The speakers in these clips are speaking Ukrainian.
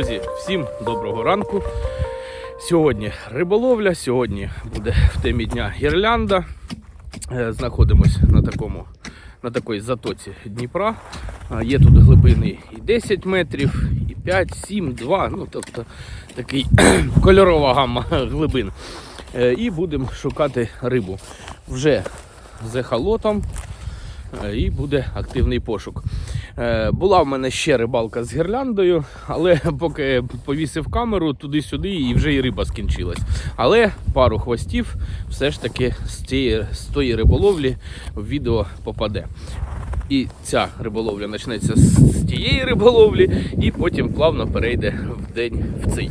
Друзі, всім доброго ранку. Сьогодні риболовля, сьогодні буде в темі дня гірлянда. Е, Знаходимось на такому на такій затоці Дніпра. Є тут глибини і 10 метрів, і 5, 7, 2, ну тобто такий кольорова гамма глибин. Е, І будемо шукати рибу вже з ехолотом е, і буде активний пошук. Е, Була в мене ще рибалка з гірляндою, але поки повісив камеру туди-сюди і вже і риба скінчилась. Але пару хвостів все ж таки з цієї з тої риболовлі в відео попаде. І ця риболовля почнеться з тієї риболовлі, і потім плавно перейде в день в цей.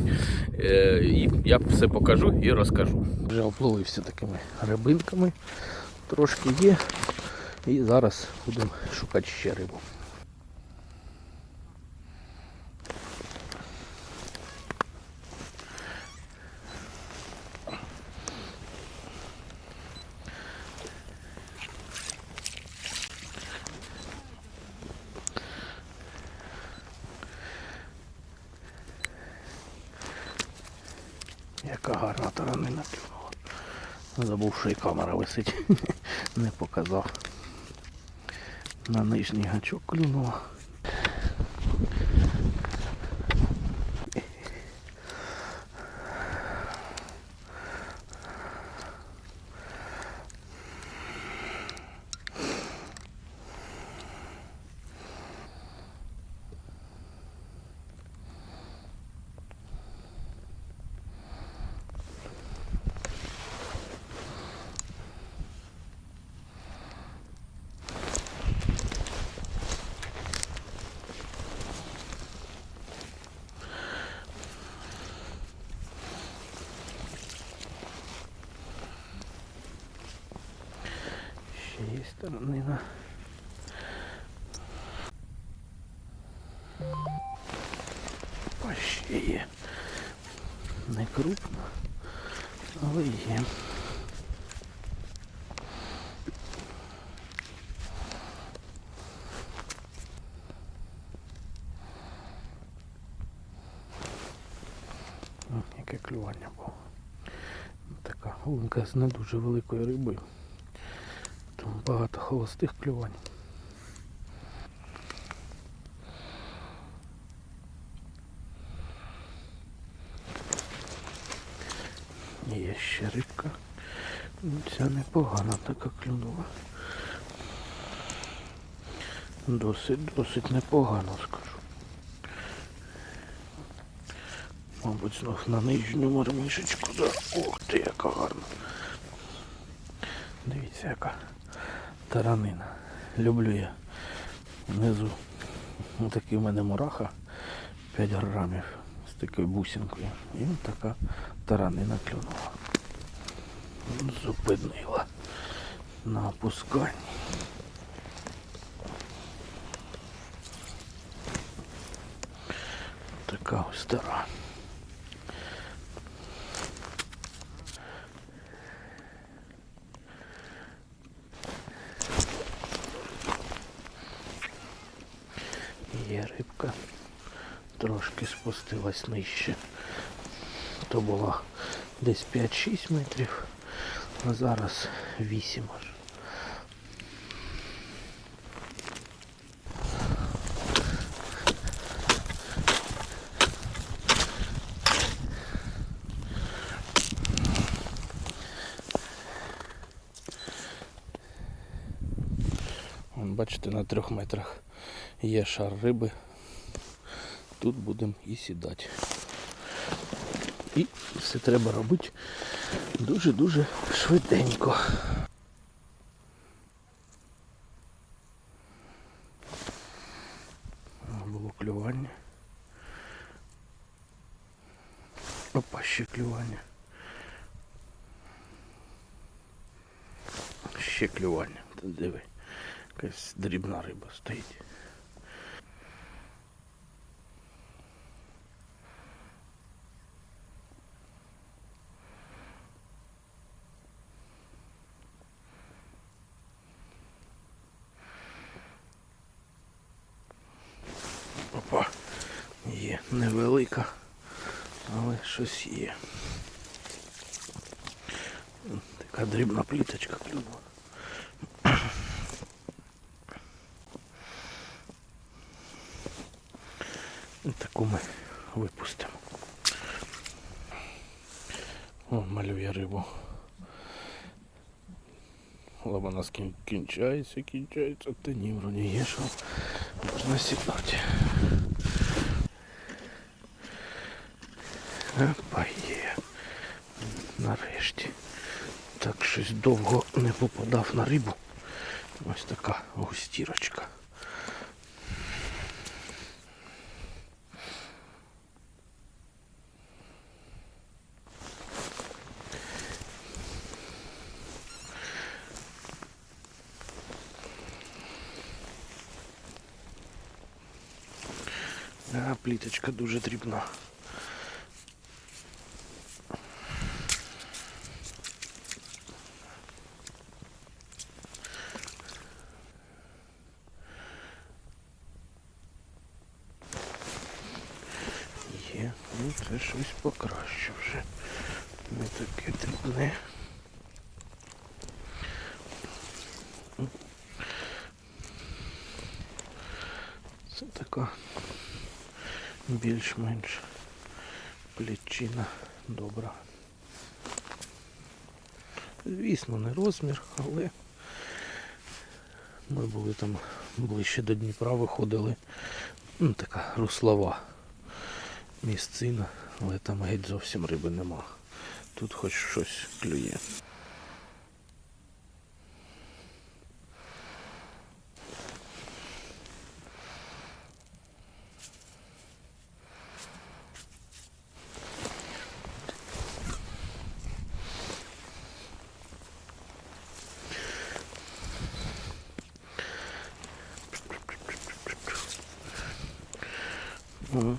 Е, і я все покажу і розкажу. Вже опловився такими рибинками, трошки є. І зараз будемо шукати ще рибу. Яка гарна таранина клюнула. Забув, що і камера висить. Не показав. На нижній гачок клюнула. Таранина. Опа, ще є. Не крупно, але є. Яке клювання було. Така лунка з не дуже великою рибою. Багато холостих клювань. Є ще рибка. Ну, Ця непогана така клюнула. Досить, досить непогано скажу. Мабуть, знов на нижню мормишечку. Да. Ух ти, яка гарна. Дивіться, яка таранина. Люблю я. Внизу ось такий в мене мураха 5 грамів з такою бусинкою. І ось така таранина клюнула. Зупинила на опусканні. Така ось стара. Є рибка. Трошки спустилась нижче. То була десь 5-6 метрів, а зараз 8 аж. Бачите, на трьох метрах є шар риби. Тут будемо і сідати. І все треба робити дуже-дуже швиденько. Було клювання. Опа, ще клювання. Ще клювання. Диви. Якась дрібна риба стоїть. Опа. Є. невелика, але щось є. Така дрібна пліточка клюнула. Таку ми випустимо. О, малює рибу. Лаба нас кінчається, кінчається, та ні, вроді є, що можна сідати. Опа, є. Нарешті. Так щось довго не попадав на рибу. Ось така густірочка. А, пліточка дуже дрібна. Є, ну це щось покраще вже. Не таке дрібне. Це така більш-менш плічина добра. Звісно, не розмір, але ми були там ближче до Дніпра, виходили. Ну, така руслова місцина, але там геть зовсім риби нема. Тут хоч щось клює. О,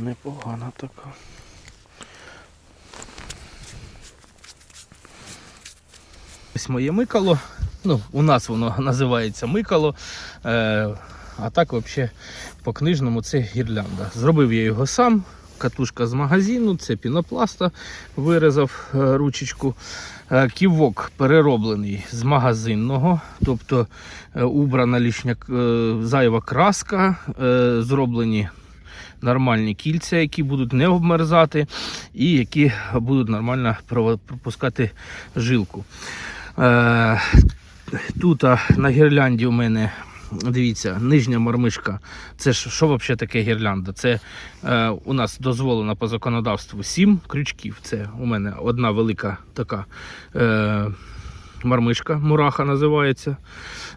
непогана така. Ось моє микало. Ну, у нас воно називається микало. Е, а так взагалі по книжному це гірлянда. Зробив я його сам. Катушка з магазину, це пінопласта, вирізав е, ручечку. Е, Ківок перероблений з магазинного, тобто е, убрана лишня е, зайва краска, зроблені нормальні кільця, які будуть не обмерзати і які будуть нормально пропускати жилку. Е, Тут на гірлянді у мене, дивіться, нижня мармишка. Це ж що взагалі таке гірлянда? Це е, у нас дозволено по законодавству 7 крючків. Це у мене одна велика така е, мармишка, мураха називається.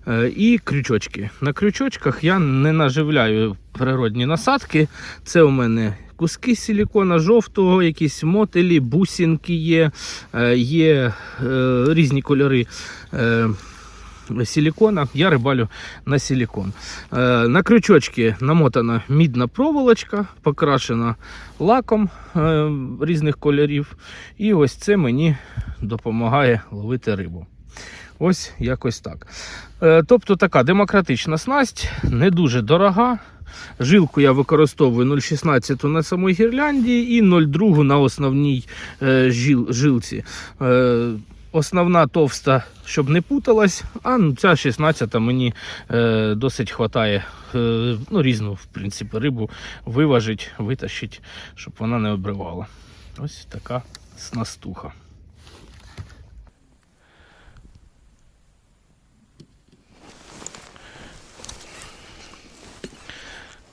Е, і крючочки. На крючочках я не наживляю природні насадки. Це у мене куски силікона жовтого, якісь мотелі, бусинки є, е, є е, різні кольори. Силікона, я рибалю на силікон. На крючочки намотана мідна проволочка, покрашена лаком різних кольорів. І ось це мені допомагає ловити рибу. Ось якось так. Е, тобто така демократична снасть, не дуже дорога. Жилку я використовую 0,16 на самій гірлянді і 0,2 на основній е, жил, жилці. Е, основна товста, щоб не путалась, а ну, ця 16 мені е, досить хватає е, ну, різну в принципі, рибу виважить, витащить, щоб вона не обривала. Ось така снастуха.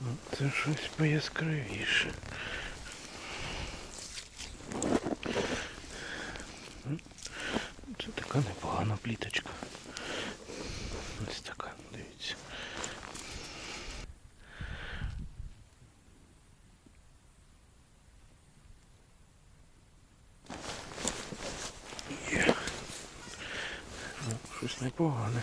Ну, Це щось пояскравіше. Це така непогана пліточка. Ось така, дивіться. Є. Ну, Щось непогане.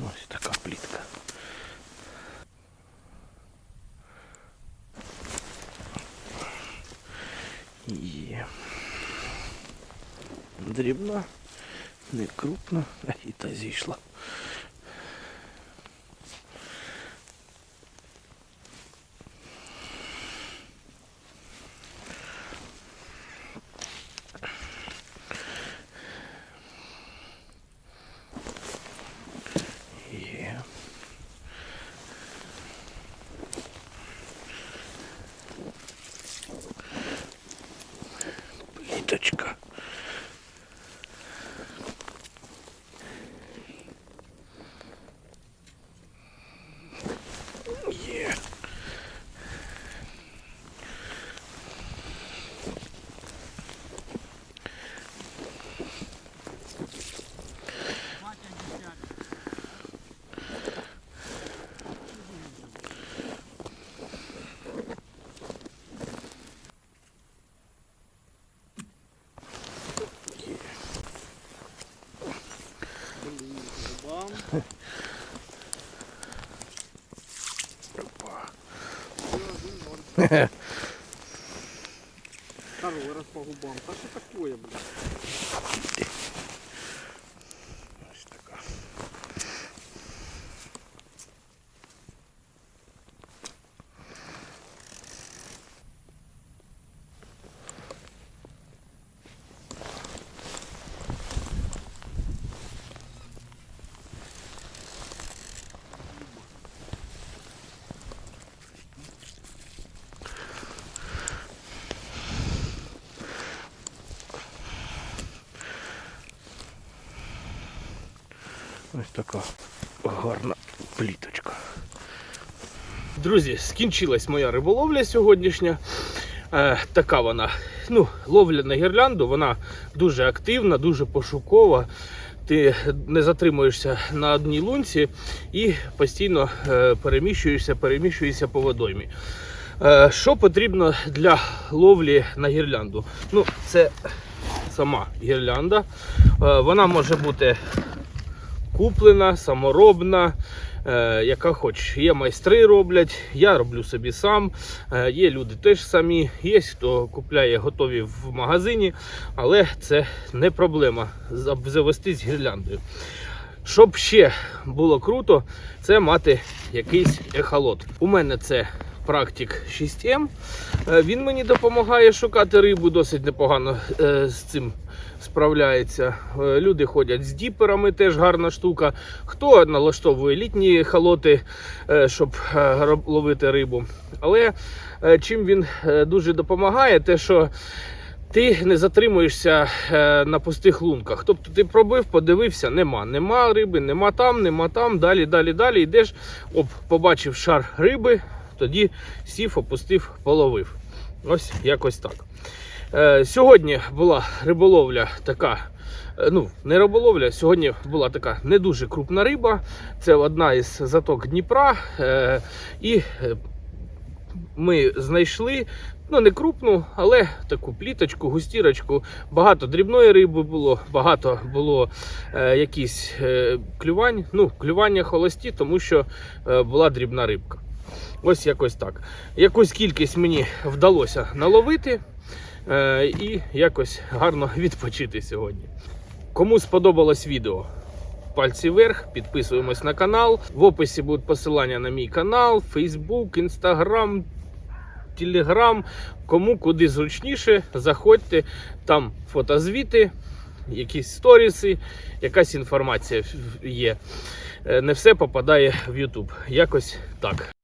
Ось така. Дрібна, не крупна, і та зійшла. Опа. Второй раз по губам. А что такое, блядь? Ось така гарна пліточка. Друзі, скінчилась моя риболовля сьогоднішня. Е, така вона. Ну, ловля на гірлянду, вона дуже активна, дуже пошукова. Ти не затримуєшся на одній лунці і постійно е, переміщуєшся, переміщуєшся по водоймі. Е, що потрібно для ловлі на гірлянду? Ну, це сама гірлянда. Е, вона може бути куплена, саморобна, е, яка хоч. Є майстри роблять, я роблю собі сам. Е, є люди теж самі, є хто купляє готові в магазині, але це не проблема за- завестись гірляндою. Щоб ще було круто, це мати якийсь ехолот. У мене це практик 6М. Е, Він мені допомагає шукати рибу, досить непогано е, з цим справляється. Е, Люди ходять з діперами, теж гарна штука. Хто налаштовує літні халоти, щоб ловити рибу. Але чим він дуже допомагає, те, що ти не затримуєшся на пустих лунках. Тобто ти пробив, подивився, нема. Нема риби, нема там, нема там. Далі, далі, далі йдеш. Оп, побачив шар риби, тоді сів, опустив, половив. Ось якось так. Е, сьогодні була риболовля така. е, Ну, не риболовля, сьогодні була така не дуже крупна риба. Це одна із заток Дніпра. Е, і е, ми знайшли ну не крупну, але таку пліточку, густірочку. Багато дрібної риби було, багато було е, якісь е, клювань. Ну, клювання холості, тому що е, була дрібна рибка. Ось якось так. Якусь кількість мені вдалося наловити е, і якось гарно відпочити сьогодні. Кому сподобалось відео, пальці вверх, підписуємось на канал. В описі будуть посилання на мій канал, Facebook, Instagram, Telegram. Кому куди зручніше, заходьте, там фотозвіти, якісь сторіси, якась інформація є. Е, Не все попадає в YouTube. Якось так.